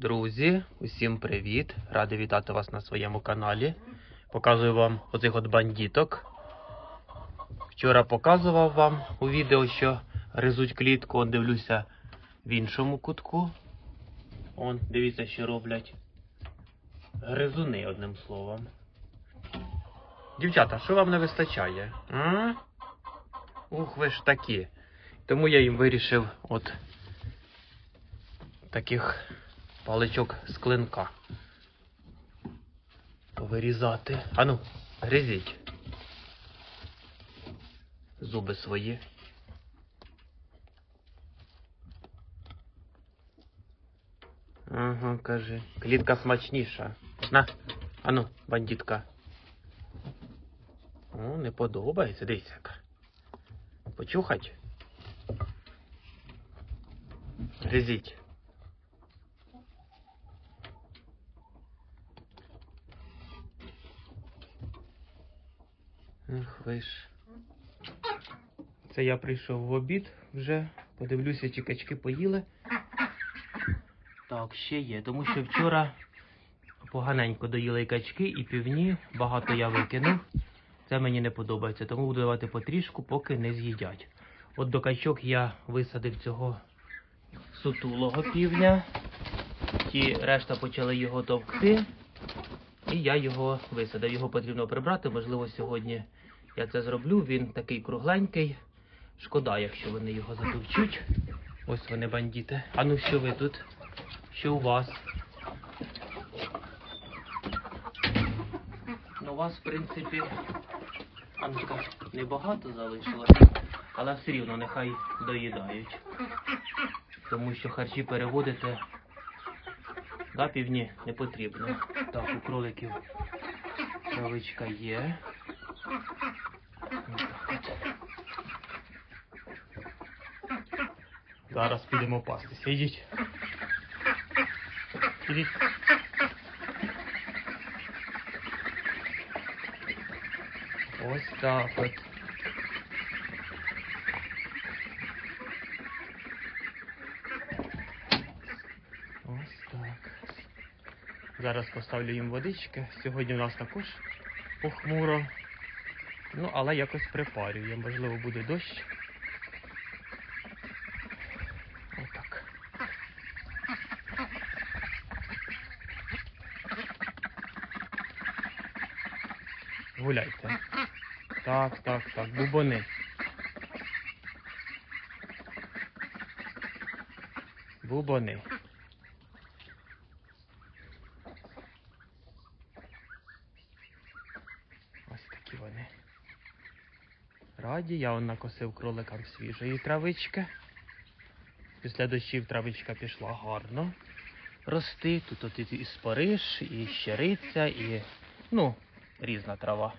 Друзі, усім привіт! Радий вітати вас на своєму каналі. Показую вам оцих от бандіток. Вчора показував вам у відео, що гризуть клітку. Он дивлюся в іншому кутку. Он, дивіться, що роблять. Гризуни, одним словом. Дівчата, що вам не вистачає? М? Ух, ви ж такі. Тому я їм вирішив от таких паличок з клинка. Повирізати. Ану, гризіть. Зуби свої. Ага, кажи. Клітка смачніша. На, ану, бандитка. О, не подобається, дивіться. Почухать. Гризіть. Ах. Це я прийшов в обід вже. Подивлюся, чи качки поїли. Так, ще є, тому що вчора поганенько доїли качки і півні, багато я викинув. Це мені не подобається, тому буду давати потрішку, поки не з'їдять. От до качок я висадив цього сутулого півня. Ті решта почали його товкти. І я його висадив. Його потрібно прибрати. Можливо, сьогодні я це зроблю. Він такий кругленький. Шкода, якщо вони його затовчуть. Ось вони бандіти. А ну що ви тут? Що у вас? Ну, у вас, в принципі, Анка, небагато залишилось, але все рівно нехай доїдають. Тому що харчі переводити да, півні не потрібно. Так, у кроликів травичка є. Отак от. Зараз підемо пастися. Ідіть. Ідіть. Ось так от. Ось так. Зараз поставлю їм водички. Сьогодні у нас також похмуро. Ну, але якось припарює. Можливо, буде дощ. Гуляйте. Так, так, так. Бубони. Бубони. Ось такі вони. Раді, я он накосив кроликам свіжої травички. Після дощів травичка пішла гарно рости. Тут от і спариш, і щериця, і ну, різна трава.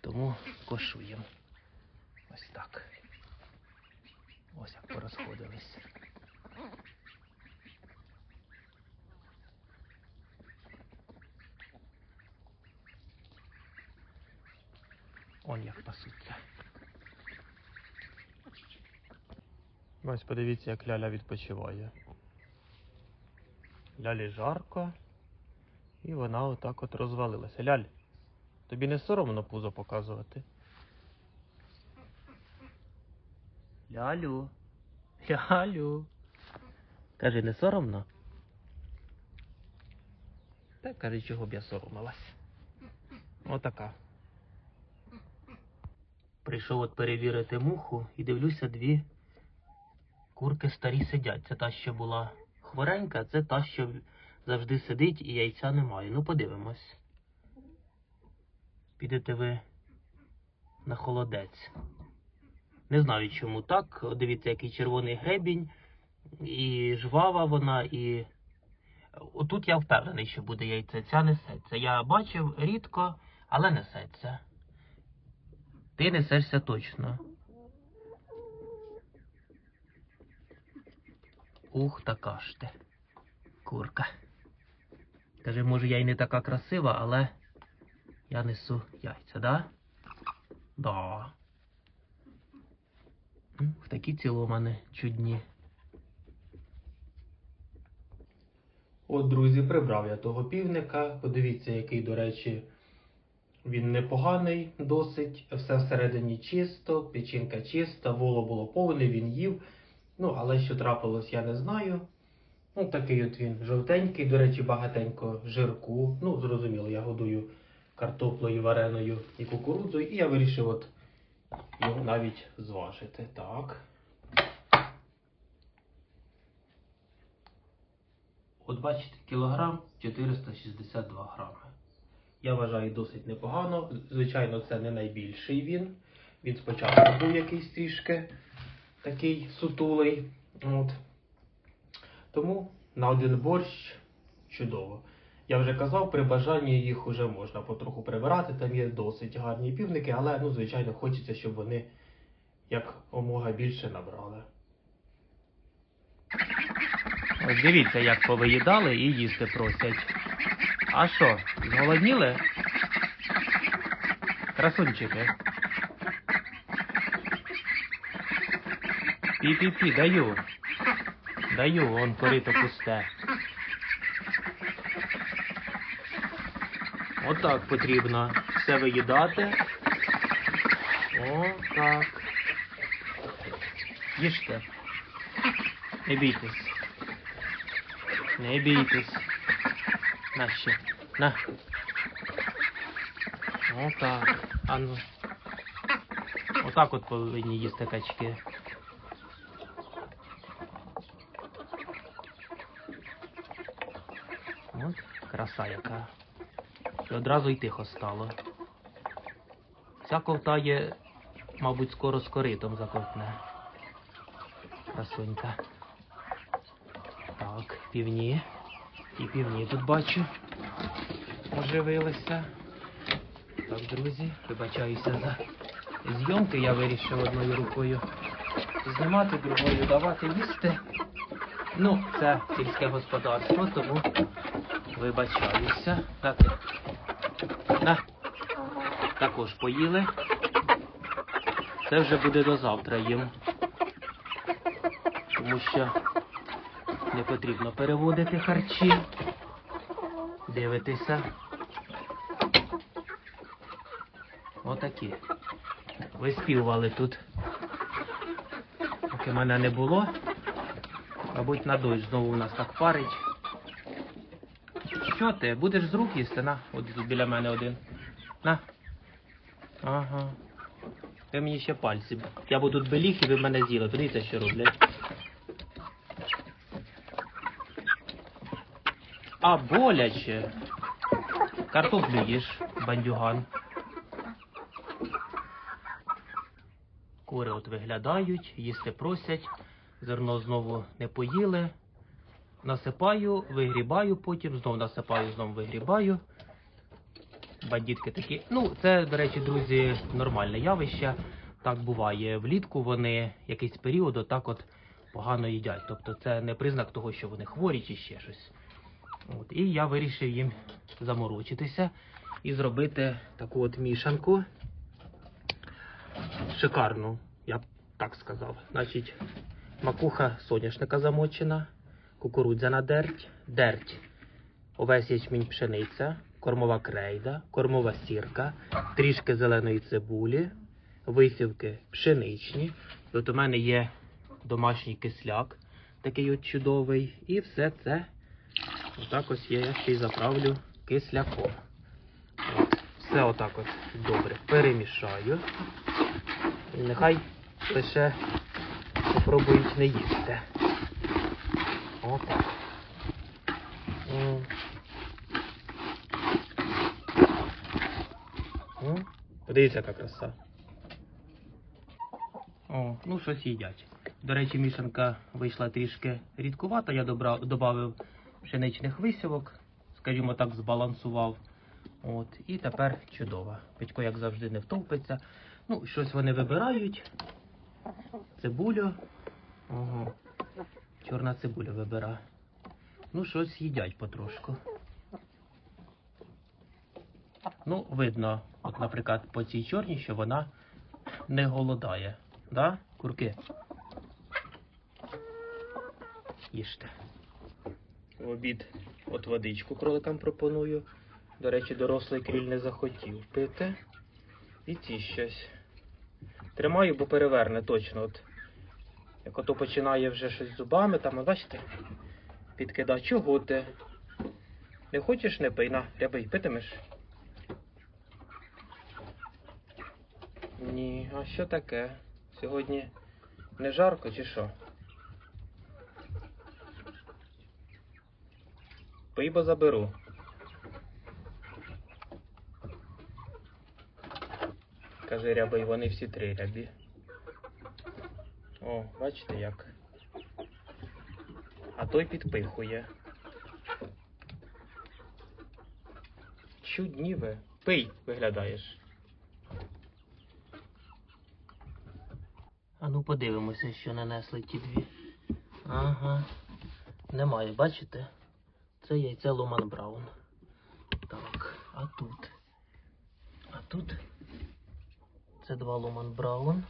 Тому кошуємо. Ось так. Ось як порозходились. Он як пасуться. Ось подивіться, як ляля відпочиває. Лялі жарко, і вона отак от розвалилася. Ляль, тобі не соромно пузо показувати? Лялю. Лялю. Каже, не соромно? Та каже, чого б я соромилась. Отака. Прийшов от перевірити муху і дивлюся, дві курки старі сидять. Це та, що була хворенька, це та, що завжди сидить і яйця немає. Ну, подивимось. Підете ви на холодець. Не знаю, чому так. Дивіться, який червоний гребінь, і жвава вона, і. Отут я впевнений, що буде яйце. Ця несеться. Я бачив рідко, але несеться. Ти несешся точно. Ух, така ж ти. Курка. Каже, може, я й не така красива, але я несу яйця, да? Да. В такі ціломани чудні. От, друзі, прибрав я того півника. Подивіться, який, до речі, він непоганий, досить. Все всередині чисто, печінка чиста, воло було повне, він їв. Ну, але що трапилось, я не знаю. Ну, такий от він жовтенький, до речі, багатенько жирку. Ну, зрозуміло, я годую картоплею вареною і кукурудзою, і я вирішив от його навіть зважити. Так. От бачите, кілограм 462 грами. Я вважаю досить непогано. Звичайно, це не найбільший він. Він спочатку був якийсь трішки такий сутулий. От. Тому на один борщ чудово. Я вже казав, при бажанні їх вже можна потроху прибирати. Там є досить гарні півники, але ну, звичайно хочеться, щоб вони як омога більше набрали. Ось дивіться, як повиїдали і їсти просять. А що, зголодніли? Красунчики. Пі-пі-пі, даю. Даю, вон корито пусте. Отак потрібно все виїдати. О, так. Їжте. Не бійтесь. Не бійтесь. На ще. На. Отак. А ну. Отак от повинні їсти качки. От краса яка. І одразу й тихо стало. Ця ковтає, мабуть, скоро з коритом заковтне. Красунька. Так, півні. І півні тут бачу. Оживилися. Так, друзі, вибачаюся за зйомки. Я вирішив одною рукою знімати, другою давати їсти. Ну, це сільське господарство, тому вибачаюся. Так, на. Також поїли. Це вже буде до завтра їм. Тому що не потрібно переводити харчі. Дивитися. Отакі. Виспівували тут. Поки мене не було. Мабуть, на дощ знову у нас так парить. Що ти? Будеш з рук їсти? На, от тут біля мене один. На. Ага. Ви мені ще пальці. Я буду тут беліг і ви мене з'їли. Подивіться, що роблять. А, боляче. Картоплю їж, бандюган. Кури от виглядають, їсти просять. Зерно знову не поїли. Насипаю, вигрібаю, потім знов насипаю, знов вигрібаю. Бандитки такі. Ну, це, до речі, друзі, нормальне явище. Так буває. Влітку вони якийсь період отак от погано їдять. Тобто це не признак того, що вони хворі чи ще щось. От. І я вирішив їм заморочитися і зробити таку от мішанку. Шикарну, я б так сказав. Значить, макуха соняшника замочена, кукурудзяна дерть, дерть, овесь ячмінь пшениця, кормова крейда, кормова сірка, трішки зеленої цибулі, висівки пшеничні. От у мене є домашній кисляк, такий от чудовий. І все це отак ось я ще й заправлю кисляком. Все отак от добре перемішаю. І нехай лише попробують не їсти. М. Подивіться, яка краса. О, ну щось їдять. До речі, мішанка вийшла трішки рідкувата. Я додав пшеничних висівок, скажімо так, збалансував. От, і тепер чудово. Петько, як завжди, не втовпиться. Ну, щось вони вибирають. Цибулю. Ага. Чорна цибуля вибира. Ну, щось їдять потрошку. Ну, видно, от, наприклад, по цій чорній, що вона не голодає. Да, курки? Їжте. Обід От водичку кроликам пропоную. До речі, дорослий кріль не захотів пити. І ті щось. Тримаю, бо переверне точно. От. Як ото починає вже щось зубами, там, бачите, підкида. Чого ти? Не хочеш, не пий, на, рябий, питимеш? Ні, а що таке? Сьогодні не жарко чи що? Пий, бо заберу. Каже рябий, вони всі три рябі. О, бачите як. А той підпихує. Чудні ви. Пий, виглядаєш. А ну подивимося, що нанесли ті дві. Ага. Немає, бачите? Це яйце Ломан Браун. Так, а тут. А тут. Це два Ломан Браун.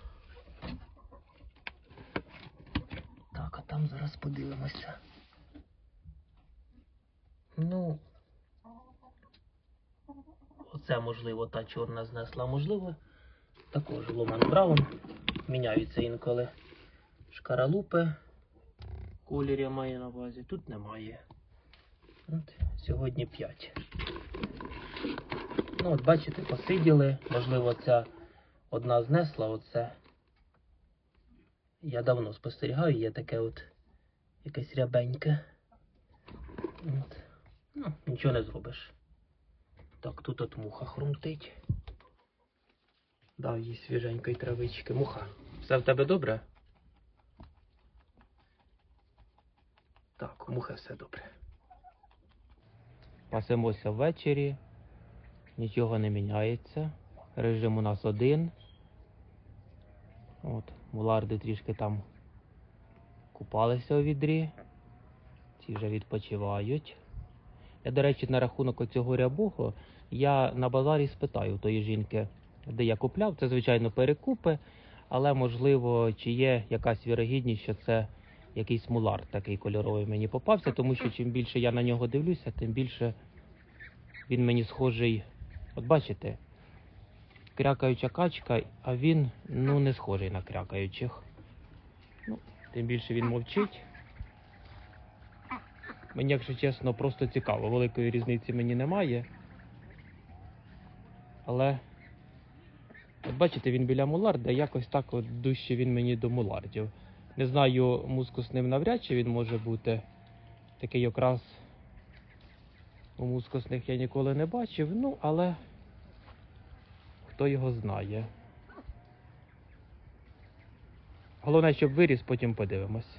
Так, а там зараз подивимося. Ну. Оце, можливо, та чорна знесла, можливо. Також Ломан Браун. Міняються інколи шкаралупи. Колір я маю на увазі. Тут немає. От, сьогодні 5. Ну, от бачите, посиділи. Можливо, ця одна знесла оце. Я давно спостерігаю, є таке от якесь рябеньке. От. Ну, нічого не зробиш. Так, тут от муха хрумтить. Дав їй свіженької травички. Муха. Все в тебе добре? Так, у мухи все добре. Пасемося ввечері. Нічого не міняється. Режим у нас один. От, муларди трішки там купалися у відрі. Ці вже відпочивають. Я, до речі, на рахунок оцього рябого, я на базарі спитаю тої жінки, де я купляв. Це, звичайно, перекупи, але можливо, чи є якась вірогідність, що це якийсь мулар такий кольоровий мені попався, тому що чим більше я на нього дивлюся, тим більше він мені схожий. От бачите, крякаюча качка, а він ну не схожий на крякаючих. Ну, тим більше він мовчить. Мені, якщо чесно, просто цікаво. Великої різниці мені немає. Але, от бачите, він біля муларда, якось так от дужче він мені до мулардів. Не знаю, мускусним навряд чи він може бути. Такий якраз у мускусних я ніколи не бачив, ну, але хто його знає. Головне, щоб виріс, потім подивимось.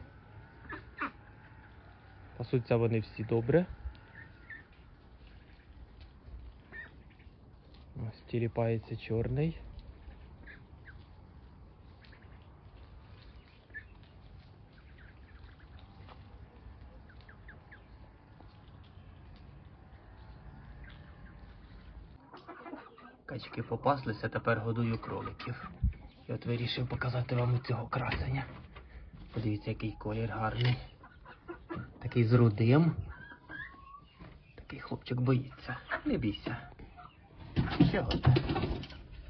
Пасуться вони всі добре. Ось тіліпається чорний. Качки попаслися, тепер годую кроликів. І от вирішив показати вам цього красення. Подивіться, який колір гарний. Такий з рудим. Такий хлопчик боїться. Не бійся. Чого ти?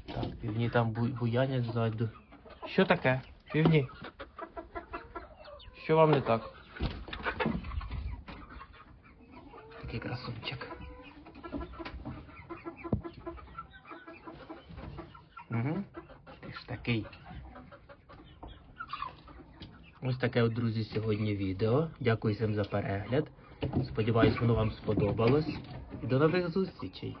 Так, півні там буянять ззаду. Що таке? Півні? Що вам не так? Такий красунчик. Угу. Ти ж такий. Ось таке, друзі, сьогодні відео. Дякую всім за перегляд. Сподіваюсь, воно вам сподобалось. До нових зустрічей.